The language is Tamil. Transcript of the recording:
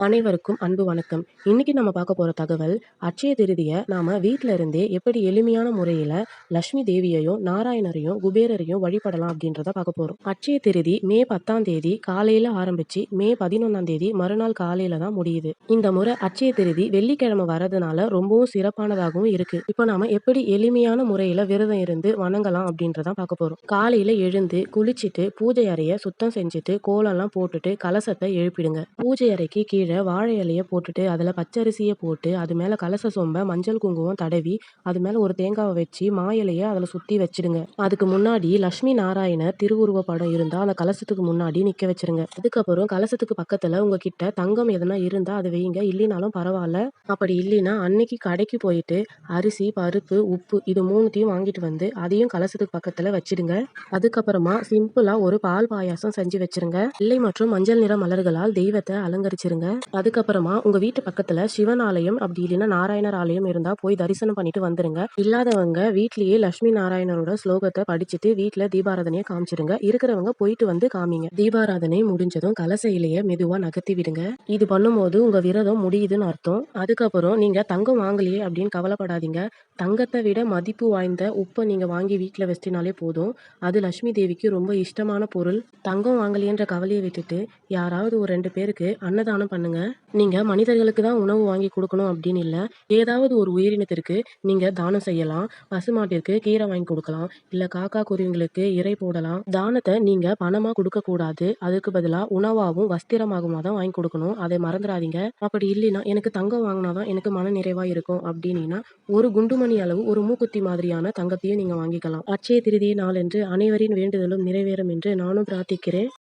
அனைவருக்கும் அன்பு வணக்கம். இன்னைக்கு நம்ம பார்க்க போற தகவல், அட்சய திருதிய நாம வீட்டில் இருந்தே எப்படி எளிமையான முறையில லட்சுமி தேவியையும், நாராயணரையும், குபேரரையும் வழிபடலாம் அப்படின்றத பார்க்க போறோம். அட்சய திருதி மே 10ஆம் தேதி காலையில ஆரம்பிச்சு மே 11ஆம் தேதி மறுநாள் காலையில தான் முடியுது. இந்த முறை அட்சய திருதி வெள்ளிக்கிழமை வரதுனால ரொம்பவும் சிறப்பானதாகவும் இருக்கு. இப்போ நாம எப்படி எளிமையான முறையில விரதம் இருந்து வணங்கலாம் அப்படின்றத பார்க்க போறோம். காலையில எழுந்து குளிச்சிட்டு பூஜை அறைய சுத்தம் செஞ்சுட்டு கோலம்லாம் போட்டுட்டு கலசத்தை எழுப்பிடுங்க. பூஜை அறைக்கு கீழே வாழை இலைய போட்டுட்டு பச்சை அரிசியை போட்டு அது மேலே கலச சொம்பை மஞ்சள் குங்குமம் தடவி அது மேலே ஒரு தேங்காவை வச்சு மா இலையை அதில் சுற்றி வச்சிடுங்க. அதுக்கு முன்னாடி லக்ஷ்மி நாராயணர் திருவுருவ படம் இருந்தால் அந்த கலசத்துக்கு முன்னாடி நிற்க வச்சிருங்க. அதுக்கப்புறம் கலசத்துக்கு பக்கத்தில் உங்ககிட்ட தங்கம் எதனா இருந்தால் அது வையுங்க. இல்லைனாலும் பரவாயில்ல அப்படி இல்லைன்னா அன்னைக்கு கடைக்கு போயிட்டு அரிசி, பருப்பு, உப்பு இது மூணுத்தையும் வாங்கிட்டு வந்து அதையும் கலசத்துக்கு பக்கத்தில் வச்சிடுங்க. அதுக்கப்புறமா சிம்பிளாக ஒரு பால் பாயாசம் செஞ்சு வச்சிருங்க. வெள்ளை மற்றும் மஞ்சள் நிற மலர்களால் தெய்வத்தை அலங்கரிச்சிருங்க. அதுக்கப்புறமா உங்க வீட்டு பக்கத்துல சிவன் ஆலயம் அப்படி இல்லைன்னா நாராயணர் ஆலயம் இருந்தா போய் தரிசனம் பண்ணிட்டு வந்துருங்க. இல்லாதவங்க வீட்லயே லட்சுமி நாராயணரோட ஸ்லோகத்தை படிச்சுட்டு வீட்டுல தீபாராதனையை காமிச்சிருங்க இருக்கிறவங்க போயிட்டு வந்து காமிங்க. தீபாராதனை முடிஞ்சதும் கலச இலைய மெதுவா நகர்த்தி விடுங்க. இது பண்ணும்போது உங்க விரதம் முடியுதுன்னு அர்த்தம். அதுக்கப்புறம் நீங்க தங்கம் வாங்கலையே அப்படின்னு கவலைப்படாதீங்க. தங்கத்தை விட மதிப்பு வாய்ந்த உப்பை நீங்க வாங்கி வீட்டுல வச்சினாலே போதும். அது லட்சுமி தேவிக்கு ரொம்ப இஷ்டமான பொருள். தங்கம் வாங்கலையேன்ற கவலையை விட்டுட்டு யாராவது ஒரு ரெண்டு பேருக்கு அன்னதானம் பண்ணுங்க. நீங்க மனிதர்களுக்கு தான் உணவு வாங்கி கொடுக்கணும் அப்படின்னு இல்ல. ஏதாவது ஒரு உயிரினத்திற்கு நீங்க தானம் செய்யலாம். பசுமாட்டிற்கு கீரை வாங்கி கொடுக்கலாம் இல்ல காக்கா குருவிங்களுக்கு இரை போடலாம். தானத்தை நீங்க பணமா கொடுக்கக்கூடாது அதுக்கு பதிலா உணவாகவும் வஸ்திரமாகவும் தான் வாங்கி கொடுக்கணும் அதை மறந்துடாதீங்க அப்படி இல்லைன்னா எனக்கு தங்கம் வாங்கினா தான் எனக்கு மன நிறைவா இருக்கும் அப்படின்னா ஒரு குண்டுமணி அளவு ஒரு மூக்குத்தி மாதிரியான தங்கத்தையும் நீங்க வாங்கிக்கலாம். அட்சய திருதியை நாளன்று அனைவரின் வேண்டுதலும் நிறைவேறும் என்று நானும் பிரார்த்திக்கிறேன்.